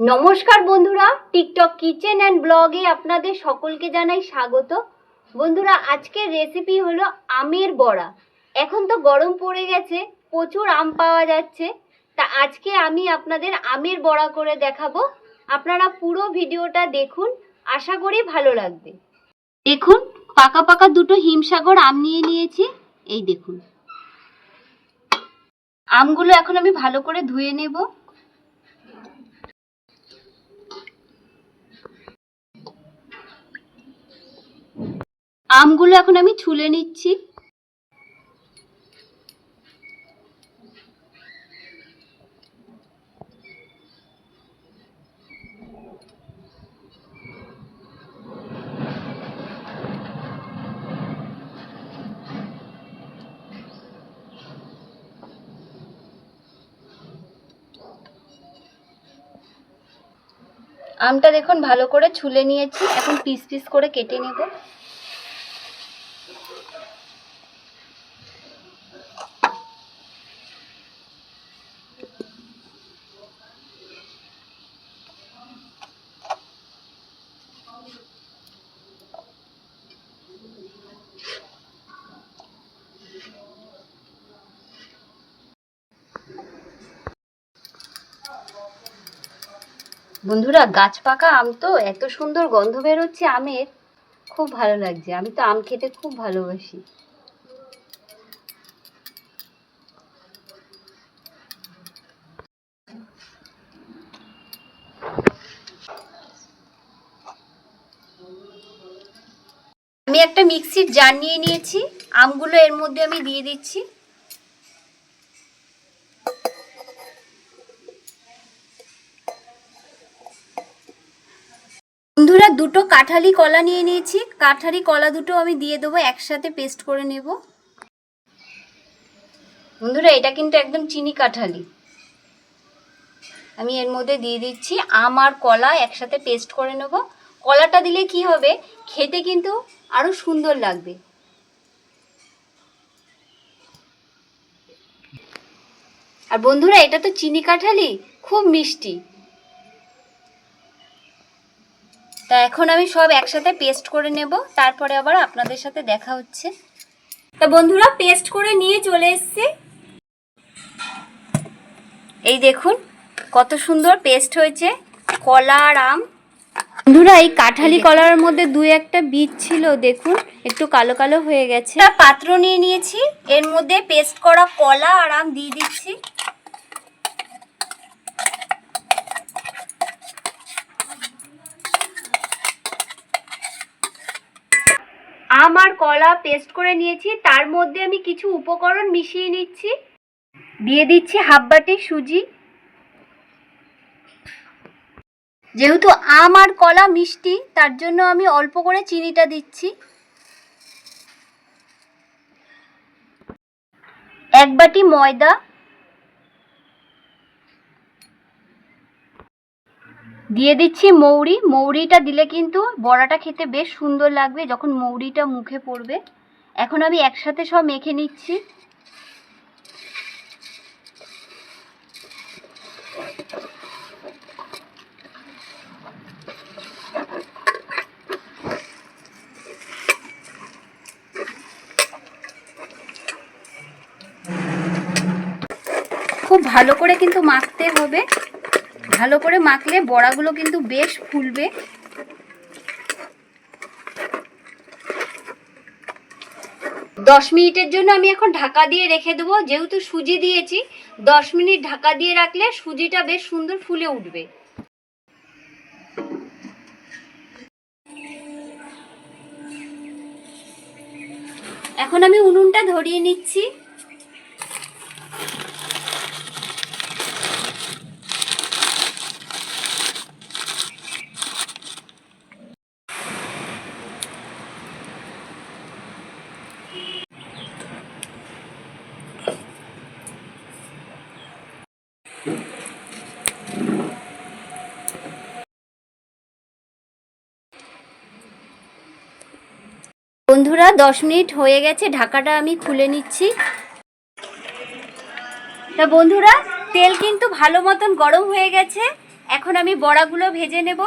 নমস্কার বন্ধুরা TikTok kitchen and ব্লগে আপনাদের সকলকে জানাই স্বাগত। বন্ধুরা, আজকের রেসিপি হলো আমের বড়া। এখন তো গরম পড়ে গেছে, প্রচুর আম পাওয়া যাচ্ছে। তা আজকে আমি আপনাদের আমের বড়া করে দেখাবো। আপনারা পুরো ভিডিওটা দেখুন, আশা করি ভালো লাগবে। দেখুন, পাকা পাকা দুটো হিমসাগর আম নিয়ে নিয়েছি। এই দেখুন। আমগুলো এখন আমি ভালো করে ধুয়ে নেব। আমগুলো এখন আমি ছুলে নিচ্ছি। আমটা দেখুন ভালো করে ছুলে নিয়েছি। এখন পিস পিস করে কেটে নেব। বন্ধুরা, গাছ পাকা আম তো, এত সুন্দর গন্ধ বেরোচ্ছে আমের। খুব ভালো লাগছে, আমি তো আম খেতে খুব ভালোবাসি। আমি একটা মিক্সির জার নিয়ে নিয়েছি, আমগুলো এর মধ্যে আমি দিয়ে দিচ্ছি বন্ধুরা দুটো কাঁঠালি কলা নিয়ে নিয়েছি। কাঁঠালি কলা দুটো আমি দিয়ে দেবো, একসাথে পেস্ট করে নেব। বন্ধুরা, এটা কিন্তু একদম চিনি কাঁঠালি। আমি এর মধ্যে দিয়ে দিচ্ছি আম আর কলা, একসাথে পেস্ট করে নেব। কলাটা দিলে কি হবে? খেতে কিন্তু আরও সুন্দর লাগবে। আর বন্ধুরা, এটা তো চিনি কাঁঠালি, খুব মিষ্টি। তা এখন আমি সব একসাথে পেস্ট করে নেব। তারপরে আবার আপনাদের সাথে দেখা হচ্ছে। তা বন্ধুরা, পেস্ট করে নিয়ে চলে এসছি। এই দেখুন, কত সুন্দর পেস্ট হয়েছে। কলা আর আম। বন্ধুরা, এই কাঁঠালি কলার মধ্যে দুই একটা বীজ ছিল, দেখুন, একটু কালো কালো হয়ে গেছে। পাত্র নিয়ে নিয়েছি। এর মধ্যে পেস্ট করা কলা আর আম দিয়ে দিচ্ছি। আম আর কলা পেস্ট করে নিয়েছি, তার মধ্যে আমি কিছু উপকরণ মিশিয়ে নিচ্ছি। দিয়ে দিচ্ছি হাফ বাটি সুজি। যেহেতু আম আর কলা মিষ্টি, তার জন্য আমি অল্প করে চিনিটা দিচ্ছি। এক বাটি ময়দা। দিয়ে দিচ্ছি মৌরি। মৌরিটা দিলে কিন্তু বড়াটা খেতে বেশ সুন্দর লাগবে যখন মৌরিটা মুখে পড়বে। এখন আমি একসাথে সব মেখে নিচ্ছি। খুব ভালো করে কিন্তু মাখতে হবে। ভালো করে মাখলে বড়াগুলো কিন্তু বেশ ফুলবে। দশ মিনিটের জন্য আমি এখন ঢাকা দিয়ে রেখে দেবো। যেহেতু সুজি দিয়েছি, দশ মিনিট ঢাকা দিয়ে রাখলে সুজিটা বেশ সুন্দর ফুলে উঠবে। এখন আমি উনুনটা ধরিয়ে নিচ্ছি। বন্ধুরা, দশ মিনিট হয়ে গেছে, ঢাকাটা আমি খুলে নিচ্ছি। তা বন্ধুরা, তেল কিন্তু ভালো মতন গরম হয়ে গেছে, এখন আমি বড়াগুলো ভেজে নেব।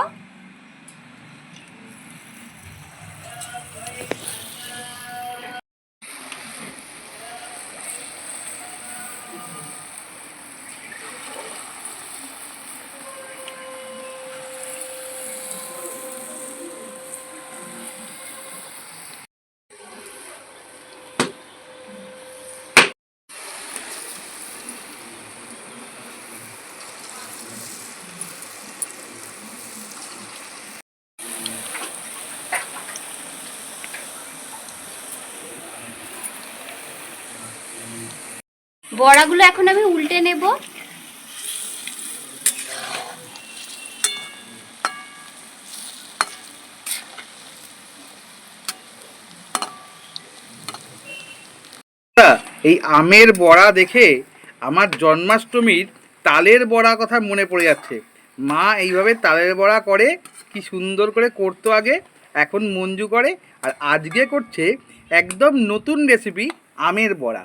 বড়াগুলো এখন আমি উল্টে নেব। এই আমের বড়া দেখে আমার জন্মাষ্টমীর তালের বড়া কথা মনে পড়ে যাচ্ছে। মা এইভাবে তালের বড়া করে, কি সুন্দর করে করতো আগে, এখন মঞ্জু করে, আর আজকে করছে একদম নতুন রেসিপি আমের বড়া।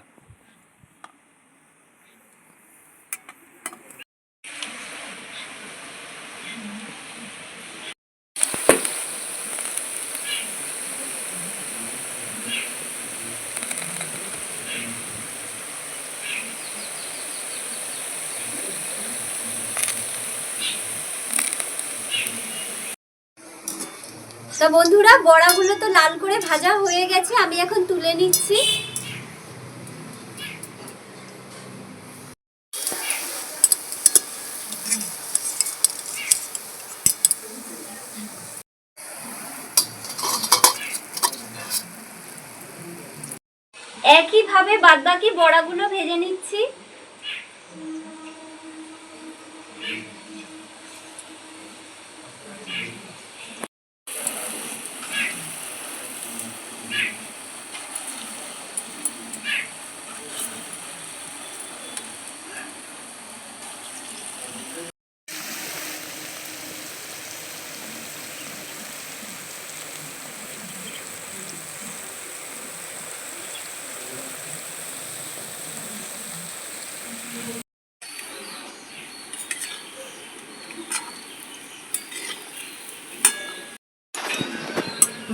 তা বন্ধুরা, বড়াগুলো তো লাল করে ভাজা হয়ে গেছে, আমি এখন তুলে নিচ্ছি। একইভাবে বাদবাকি বড়াগুলো ভেজে নিচ্ছি।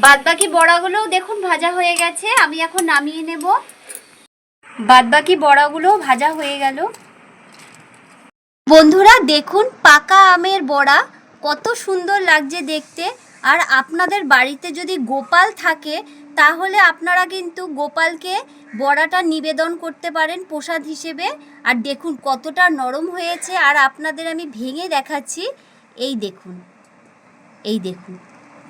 বাদবাকি বড়াগুলোও দেখুন ভাজা হয়ে গেছে, আমি এখন নামিয়ে নেব। বাদবাকি বড়াগুলোও ভাজা হয়ে গেল। বন্ধুরা, দেখুন পাকা আমের বড়া, কত সুন্দর লাগছে দেখতে। আর আপনাদের বাড়িতে যদি গোপাল থাকে, তাহলে আপনারা কিন্তু গোপালকে বড়াটা নিবেদন করতে পারেন প্রসাদ হিসেবে। আর দেখুন কতটা নরম হয়েছে, আর আপনাদের আমি ভেঙে দেখাচ্ছি। এই দেখুন এই দেখুন।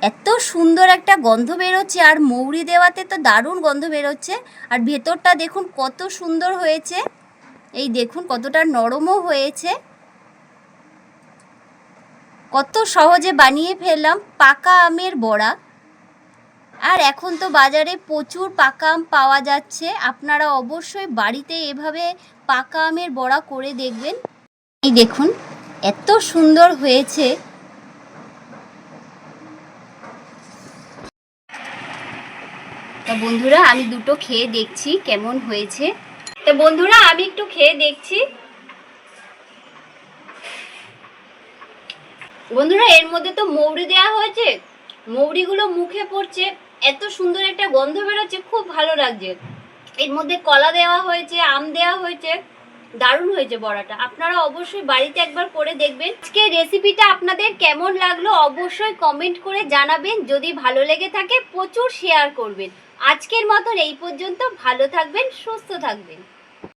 এত সুন্দর একটা গন্ধ বেরোচ্ছে, আর মৌরি দেওয়াতে তো দারুণ গন্ধ বেরোচ্ছে। আর ভেতরটা দেখুন কত সুন্দর হয়েছে। এই দেখুন কতটা নরমও হয়েছে। কত সহজে বানিয়ে ফেললাম পাকা আমের বড়া। আর এখন তো বাজারে প্রচুর পাকা আম পাওয়া যাচ্ছে। আপনারা অবশ্যই বাড়িতে এভাবে পাকা আমের বড়া করে দেখবেন। এই দেখুন, এত সুন্দর হয়েছে। তা বন্ধুরা, আমি দুটো খেয়ে দেখছি কেমন হয়েছে। তা বন্ধুরা, আমি একটু খেয়ে দেখছি। বন্ধুরা, এর মধ্যে তো মৌরি দেওয়া হয়েছে। মৌরিগুলো মুখে পড়ছে, এত সুন্দর একটা গন্ধ বেরোচ্ছে, খুব ভালো লাগছে। এর মধ্যে কলা দেওয়া হয়েছে, আম দেওয়া হয়েছে, দারুণ হয়েছে বড়াটা। আপনারা অবশ্যই বাড়িতে একবার করে দেখবেন। আজকে রেসিপিটা আপনাদের কেমন লাগল, অবশ্যই কমেন্ট করে জানাবেন। যদি ভালো লেগে থাকে, প্রচুর শেয়ার করবেন। আজকের মতন এই পর্যন্ত ভালো থাকবেন সুস্থ থাকবেন।